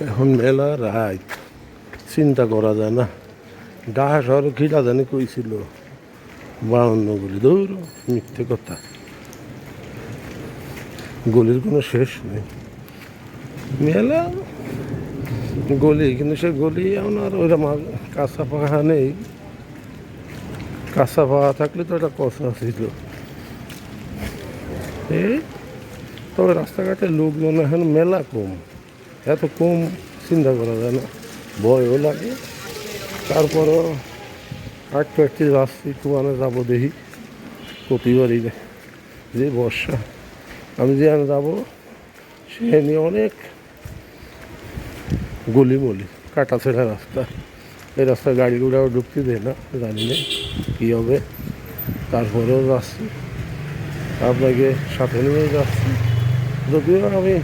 এখন মেলা রাত চিন্তা করা যায় না। ঢাকা শহর খিটা জানি কইছিল। বাউন্ন গলি দৌড়, মিথ্যে কথা। গলির কোনো শেষ নেই। মেলা, গলি, কিন্তু সে গলি এখন আর আর কাঁচা পাখা নেই। কাঁচা পাখা থাকলে তো একটা কথা ছিল। এই তবে রাস্তাঘাটে লোকজন এখন মেলা কম। এত কম চিন্তা করা যায় না। ভয়ও লাগে। তারপরও হাঁটতে হাঁটতে যাচ্ছি কোয়ানে যাব দেখি প্রতিবারই যে বর্ষা। আমি যে আমি যাব সে নিয়ে অনেক গলিমলি কাটা ছেঁড়া রাস্তা। এই রাস্তায় গাড়ি ঘোড়াও ঢুকতে দেয় না, জানি না কী হবে। তারপরেও যাচ্ছি। আপনাকে সাথে নিয়ে যাচ্ছি। যদিও আমি